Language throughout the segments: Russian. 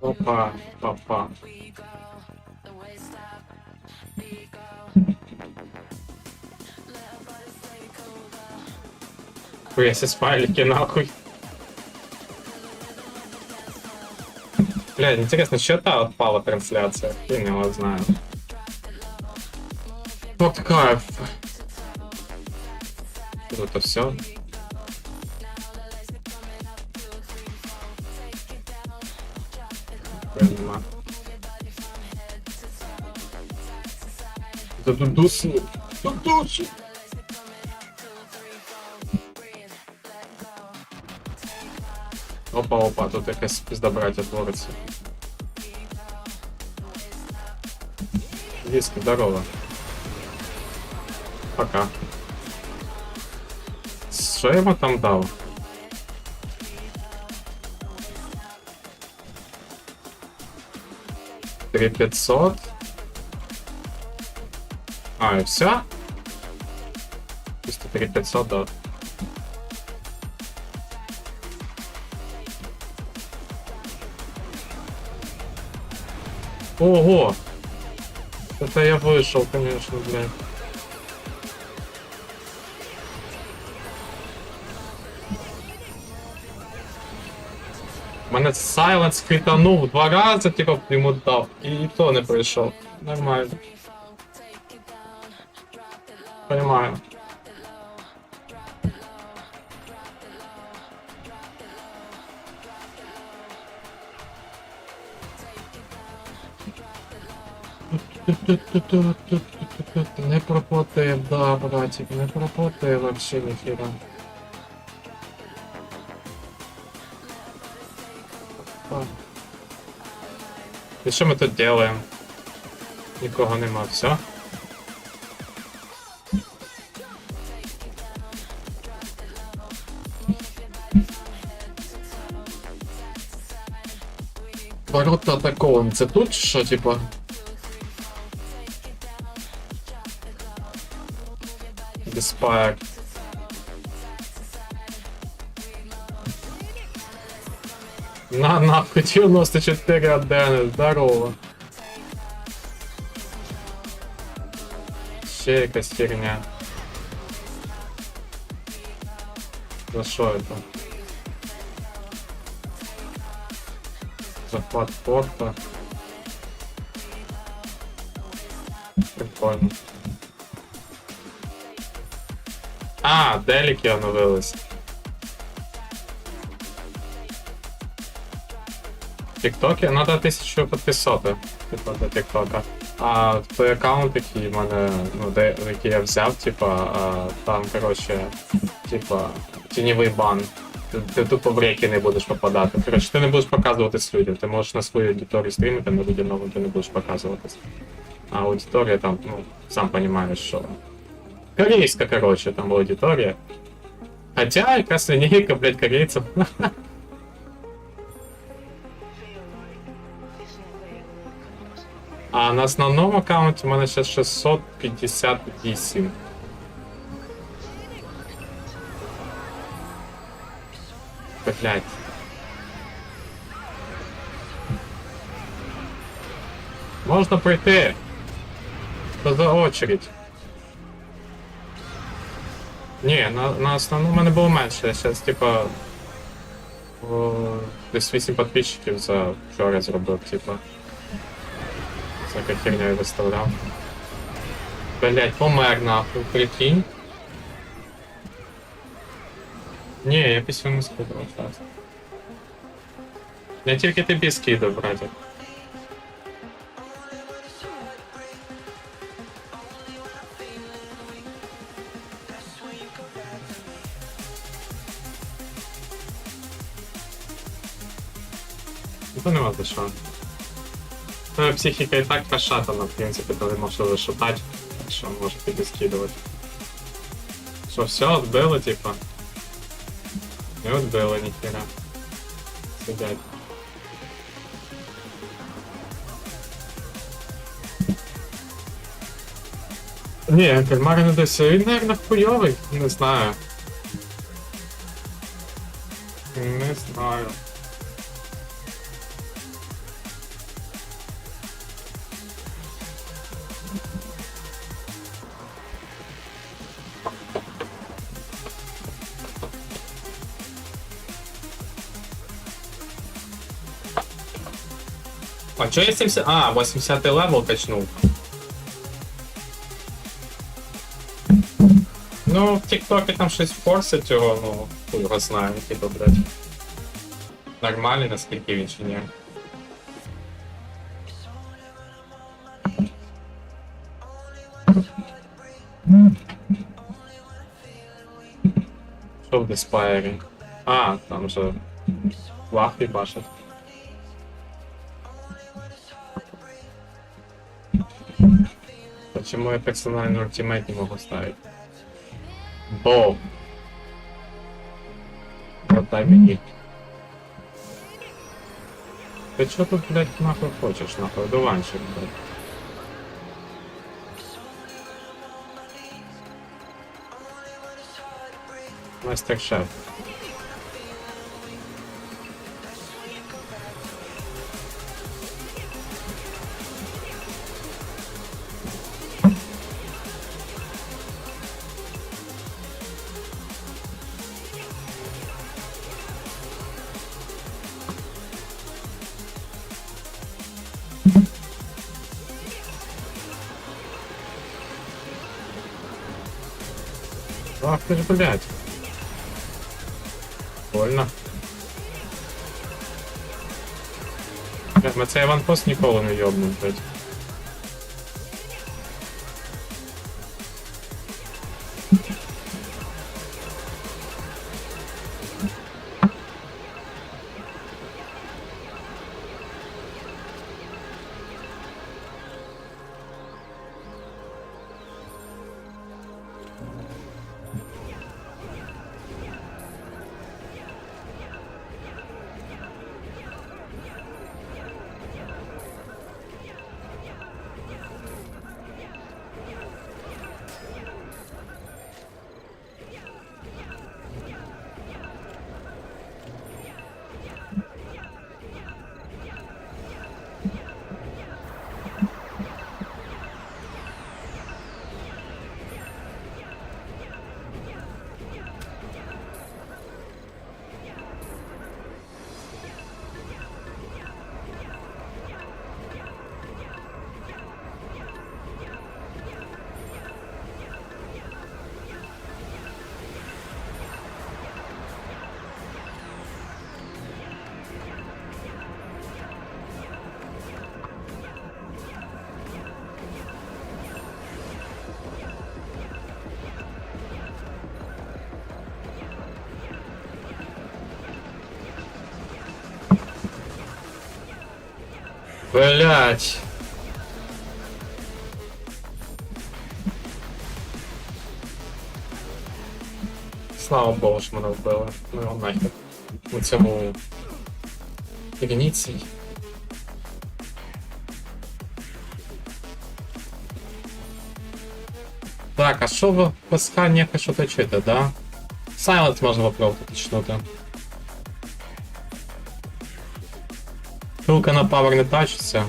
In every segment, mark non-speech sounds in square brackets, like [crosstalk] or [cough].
Опа, папа. Хуяси смайлики нахуй. Бля, интересно, что та отпала трансляция? Хрен его знаю. Вот кайф. Это все. Да дудуси. Дудуси. Опа, опа, тут якась пиздобраття твориться. Виски, здорово. Пока. Що я йому там дав? Три пятьсот. А, и все? Чисто три пятьсот, да. Ого! Это я вышел, конечно, блядь. Мене Сайленс кританув два рази, типу, йому дав, і то не пройшов. Нормально. Понимаю. Не проплатив, да, братик, не проплатив вообще ніхіра. І що ми тут делаем? Нікого нема, все. Ворота атакован. Це тут чи що, типа? Диспайр. На нахуй 94 адени, здорово. Ще якась херня. За що это? Захват порта. Прикольно. А, деліки оновились. Тіктоки? Надо тисячу підписати, типа, до Тіктока. А той аккаунт, який в мене, ну, де, який я взяв, типа, а, там, коротше, типа, тіньовий бан. Ти, ти тупо в реки не будеш попадати. Коротше, ти не будеш показуватись людям. Ти можеш на свою аудиторію стрімити, на людям новим ти не будеш показуватись. А аудиторія там, ну, сам розумієш, що. Корейська, коротше, там аудиторія. Хотя, якраз лінійка, блядь, корейцям. А на основному аккаунті у мене зараз 658. Блять. Можна пройти. Що за очередь? Ні, на, на основному в мене було менше. Я зараз, типа. о, Десь 8 підписчиків за вчора зробив, типа. Всяка херня я виставляв. Блять, помер нахуй, прикинь. Ні, я після не скидав зараз. Я тільки тобі скидав, братик. Ну, нема за що. Твоя психіка і так розшатана, в принципі, то не можеш зашатати, так що може тобі скидувати. Що, все, отбило, типа? Не отбило, ніхера. Сидять. Ні, кальмар не досі. Він, наверное, хуйовий, не знаю. Не знаю. А чого я 70... А, 80 левел качнув. Ну, в Тіктокі там щось форсить цього, ну, хуй його знає, який то, блядь. Нормальний, наскільки він чи ні. Що в диспайері? А, там же лахи башать. Почему я персональный ультимейт не могу ставить? Бо. Отдай мені. Ти чё тут, блядь, нахуй хочеш, нахуй, дуванчик, блядь. Мастер-шеф. Ты ж, блядь. Больно. Блядь, ми цей аванпост ніколи не йобнем, блядь. Блять. Слава Богу, що мене вбили. Ну його нахер. У цьому Ігніцій. Так, а що в ПСХ не хочу точити, да? Сайлент можна попробувати точнути. Пилка на павер не тачиться.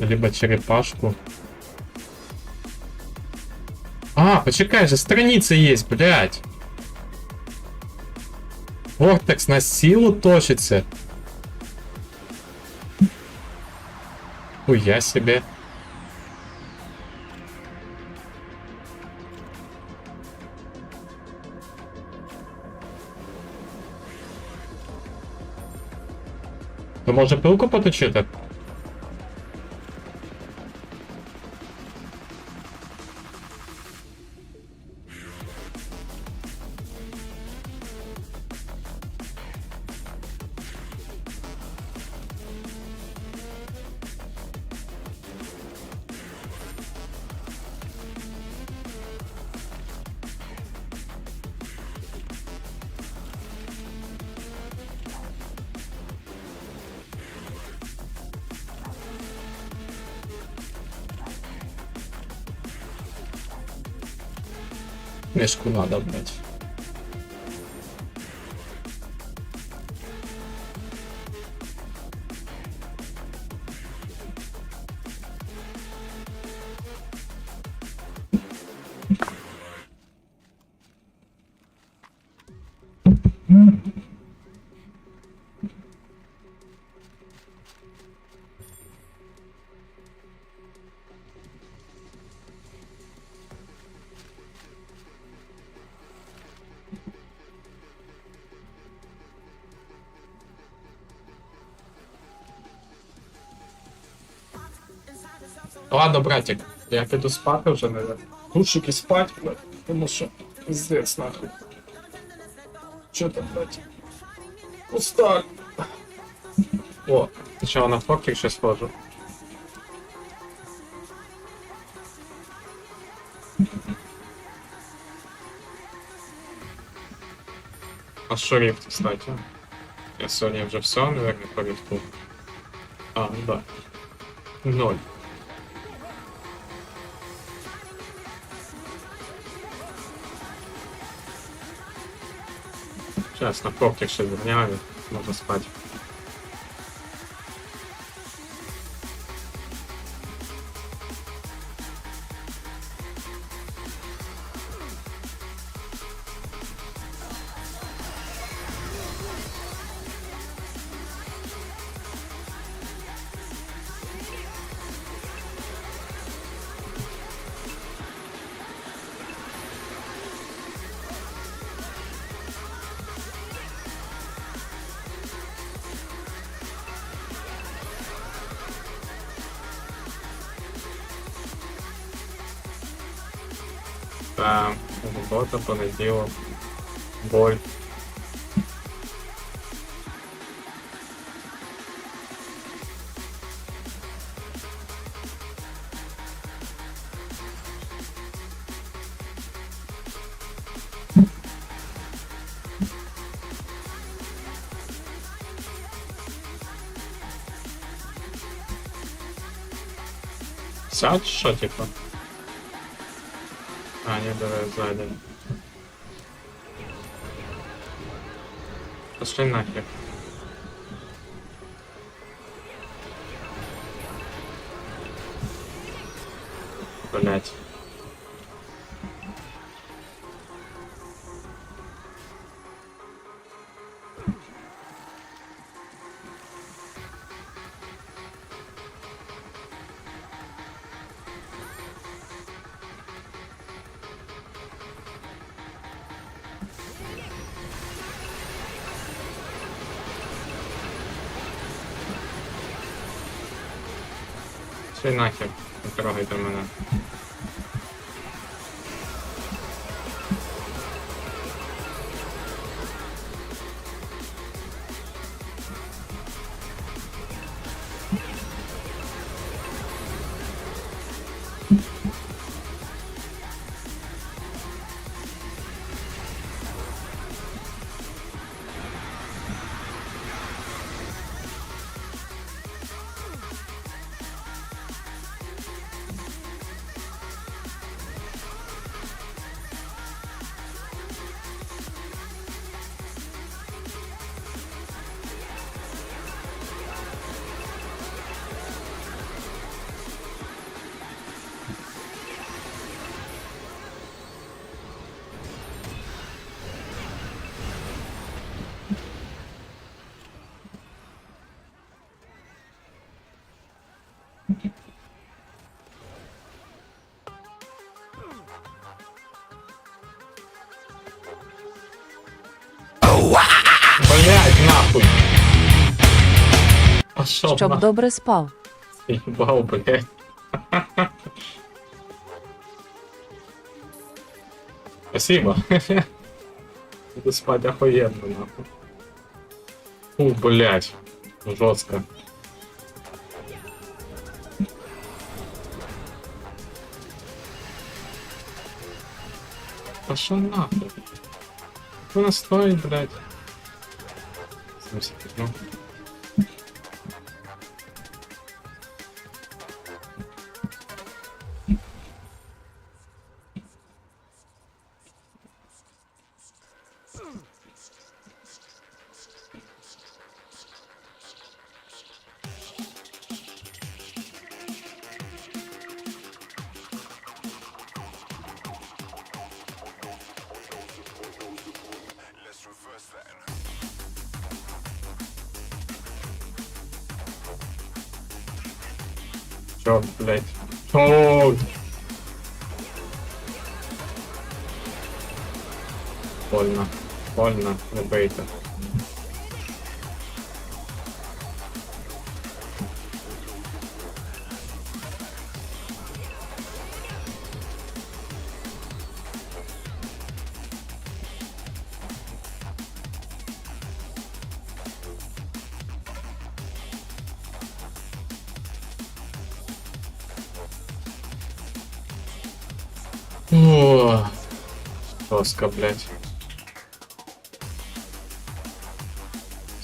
Либо черепашку. А, почекай же, страница есть, блядь. Вортекс на силу точится. Хуя себе. То може пилку поточити? Мешку надо брать. Ладно, братик, я піду спати вже, наверное. Лучше спать, блядь, тому що пиздец нахуй. Чё там, блядь? Устал. О, сначала на фокер ще схожу. А що рифт, кстати? Я сьогодні вже все, наверное, по рифту. А, ну да. Ноль. Сейчас на фокер ще верняю, можна спать. Та робота, понеділок, боль. Сядь, що типа? Не, давай сзади. Пошли нахер. Блять. Пошли нахер. Не трогайте мене. щоб, щоб добре спав. Їбав, блядь. [laughs] Спасибо. [laughs] Буду спать охуенно, нахуй. Фу, блядь. Жестко. Пошел нахуй. Кто нас стоит, блядь? Черт, блядь. Черт! Больно. Больно, ребейта. О, жестко, блядь.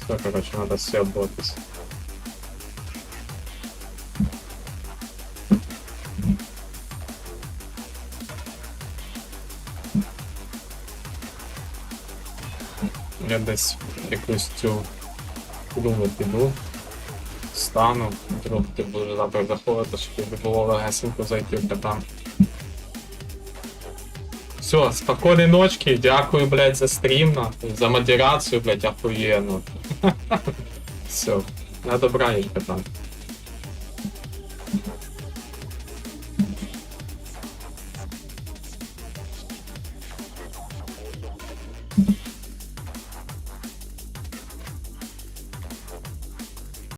Все, короче, надо съебываться. Я десь якусь цю клюву піду. Стану, вдруг ти будеш завтра заходити, щоб було легесенько зайти в катан. Все, спокійної ночки, дякую, блядь, за стрім, [laughs] нахуй, за модерацію, блядь, охуєнно. Все, на добра, катан.